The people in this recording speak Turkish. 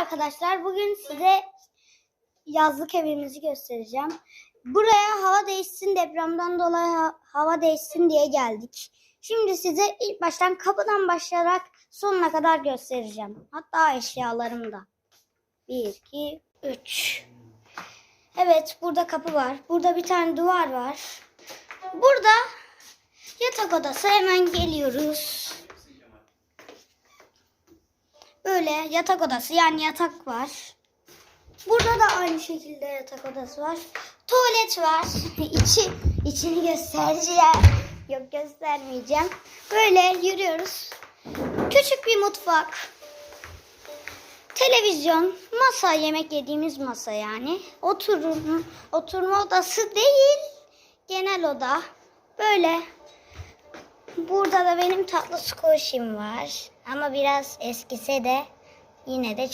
arkadaşlar. Bugün size yazlık evimizi göstereceğim. Buraya hava değişsin depremden dolayı ha- hava değişsin diye geldik. Şimdi size ilk baştan kapıdan başlayarak sonuna kadar göstereceğim. Hatta eşyalarım da. 1, 2, 3. Evet burada kapı var. Burada bir tane duvar var. Burada yatak odası hemen geliyoruz. Böyle yatak odası yani yatak var. Burada da aynı şekilde yatak odası var. Tuvalet var. İçi, içini göstereceğim. Yok göstermeyeceğim. Böyle yürüyoruz. Küçük bir mutfak. Televizyon, masa, yemek yediğimiz masa yani. Oturma, oturma odası değil, genel oda. Böyle. Burada da benim tatlı squish'im var. Ama biraz eskise de yine de